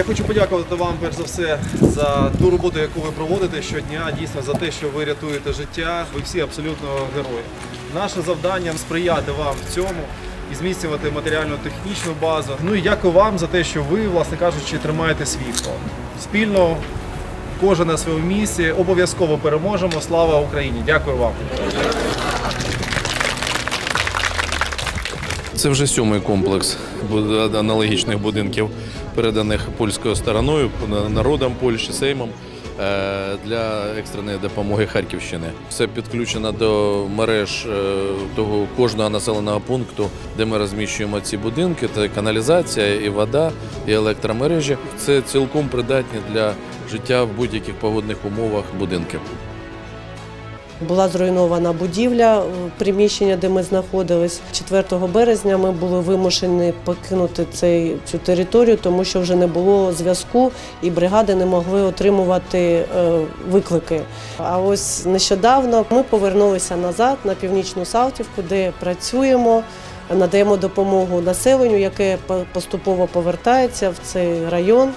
Я хочу подякувати вам перш за все за ту роботу, яку ви проводите щодня. Дійсно за те, що ви рятуєте життя. Ви всі абсолютно герої. Наше завдання сприяти вам в цьому і зміцнювати матеріально-технічну базу. Ну і дякую вам за те, що ви, власне кажучи, тримаєте світло. Спільно, кожен на своєму місці, обов'язково переможемо. Слава Україні! Дякую вам. Це вже сьомий комплекс аналогічних будинків, переданих польською стороною, народом Польщі, Сеймом е, для екстреної допомоги Харківщини. Все підключено до мереж е, того кожного населеного пункту, де ми розміщуємо ці будинки. Це каналізація, і вода, і електромережі. Це цілком придатні для життя в будь-яких погодних умовах будинки. Була зруйнована будівля, е, приміщення, де ми знаходились. 4 березня ми були вимушені покинути цей, цю територію, тому що вже не було зв'язку і бригади не могли отримувати е, виклики. А ось нещодавно ми повернулися назад на північну Салтівку, де працюємо, надаємо допомогу населенню, яке по- поступово повертається в цей район.